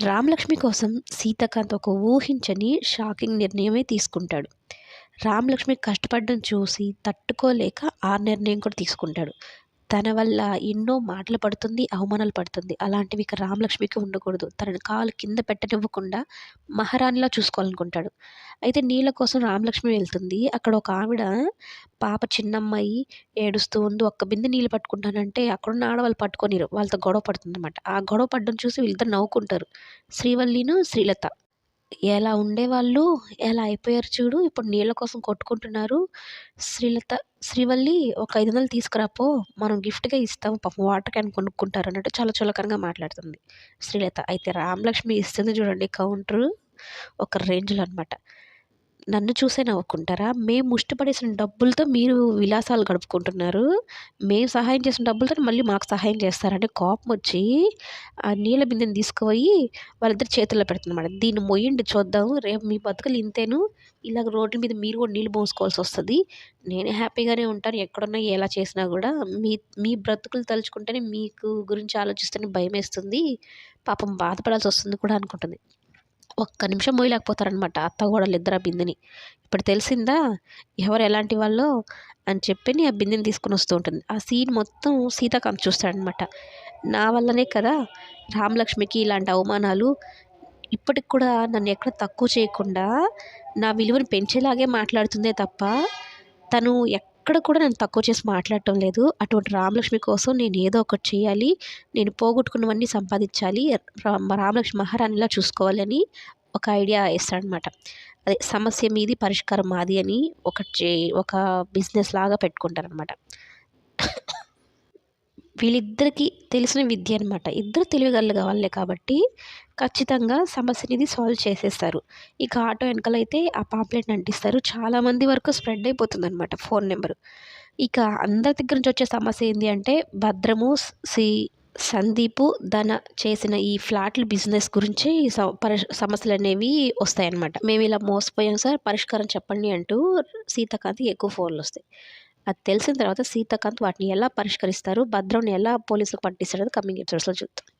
రామలక్ష్మి కోసం సీతాకాంత్ ఒక ఊహించని షాకింగ్ నిర్ణయమే తీసుకుంటాడు. రామలక్ష్మి కష్టపడడం చూసి తట్టుకోలేక ఆ నిర్ణయం కూడా తీసుకుంటాడు. తన వల్ల ఎన్నో మాటలు పడుతుంది అవమానాలు పడుతుంది. అలాంటివి ఇక రామలక్ష్మికి ఉండకూడదు. తనని కాలు కింద పెట్టనివ్వకుండా మహారాణిలా చూసుకోవాలనుకుంటాడు. అయితే నీళ్ళ కోసం రామలక్ష్మి వెళ్తుంది. అక్కడ ఒక ఆవిడ పాప చిన్నమ్మాయి ఏడుస్తూ ఉంది ఒక్క బిందె నీళ్ళు పట్టుకుంటానంటే అక్కడున్న ఆడవాళ్ళు పట్టుకొనిరు. వాళ్ళతో గొడవ పడుతుంది అనమాట ఆ గొడవ పడడం చూసి వీళ్ళిద్దరు నవ్వుకుంటారు. శ్రీవల్లిను శ్రీలత. ఎలా ఉండేవాళ్ళు ఎలా అయిపోయారు చూడు. ఇప్పుడు నీళ్ళ కోసం కొట్టుకుంటున్నారు. శ్రీలత శ్రీవల్లి ఒక ఐదు వందలు తీసుకురాపో మనం గిఫ్ట్గా ఇస్తాము పాపం వాటర్ క్యాన్ కొనుక్కుంటారు అన్నట్టు చాలా చులకనగా మాట్లాడుతుంది శ్రీలత. అయితే రామలక్ష్మి ఇస్తుంది చూడండి కౌంటర్. ఒక రేంజ్లో అనమాట నన్ను చూసే నవ్వుకుంటారా? మేము ముష్టిపడేసిన డబ్బులతో మీరు విలాసాలు గడుపుకుంటున్నారు. మేము సహాయం చేసిన డబ్బులతో మళ్ళీ మాకు సహాయం చేస్తారంటే కోపం వచ్చి ఆ నీళ్ళ బిందెని తీసుకుపోయి వాళ్ళిద్దరు చేతుల్లో పెడుతున్నమాట దీన్ని మొయ్యండి చూద్దాం. రేపు మీ బతుకులు ఇంతేను. ఇలాగ రోడ్ల మీద మీరు కూడా నీళ్ళు పోసుకోవాల్సి వస్తుంది. నేనే హ్యాపీగానే ఉంటాను. ఎక్కడున్నా ఎలా చేసినా కూడా మీ మీ బ్రతుకులు తలుచుకుంటేనే మీకు గురించి ఆలోచిస్తేనే భయం వేస్తుంది పాపం బాధపడాల్సి వస్తుంది కూడా అనుకుంటుంది. ఒక్క నిమిషం మోయలేకపోతారనమాట అత్త కోడలు ఇద్దరు ఆ బిందెని. ఇప్పుడు తెలిసిందా? ఎవరు ఎలాంటి వాళ్ళో అని చెప్పి ఆ బిందెని తీసుకుని వస్తూ ఉంటుంది. ఆ సీన్ మొత్తం సీతాకాంత్ చూస్తాడనమాట నా వల్లనే కదా రామలక్ష్మికి ఇలాంటి అవమానాలు ఇప్పటికి కూడా నన్ను ఎక్కడ తక్కువ చేయకుండా నా విలువను పెంచేలాగే మాట్లాడుతుందే తప్ప తను ఎక్కడ కూడా నన్ను తక్కువ చేసి మాట్లాడటం లేదు. అటువంటి రామలక్ష్మి కోసం నేను ఏదో ఒకటి చేయాలి. నేను పోగొట్టుకున్నవన్నీ సంపాదించాలి. రామలక్ష్మి మహారాణిలా చూసుకోవాలని ఒక ఐడియా వేస్తాడనమాట అదే సమస్య మీది పరిష్కారం మాది అని ఒకటి ఒక బిజినెస్ లాగా పెట్టుకుంటారనమాట వీళ్ళిద్దరికీ తెలిసిన విద్య అనమాట ఇద్దరు తెలివిగలగా వాళ్ళే కాబట్టి ఖచ్చితంగా సమస్యనిది సాల్వ్ చేసేస్తారు. ఇక ఆటో వెనకలైతే ఆ పాంప్లెట్ని అంటిస్తారు. చాలామంది వరకు స్ప్రెడ్ అయిపోతుంది అనమాట ఫోన్ నెంబరు ఇక అందరి దగ్గర నుంచి వచ్చే సమస్య ఏంటి అంటే భద్రము సి సందీపు ధన చేసిన ఈ ఫ్లాట్ల బిజినెస్ గురించి సమస్యలు అనేవి వస్తాయన్నమాట. మేము ఇలా మోసపోయాం సార్ పరిష్కారం చెప్పండి అంటూ సీతకాంతి ఎక్కువ ఫోన్లు వస్తాయి. అది తెలిసిన తర్వాత సీతాకాంత్ వాటిని ఎలా పరిష్కరిస్తారు? భద్రంని ఎలా పోలీసులకు పట్టిస్తారో కమింగ్ ఎపిసోడ్స్లో చూద్దాం.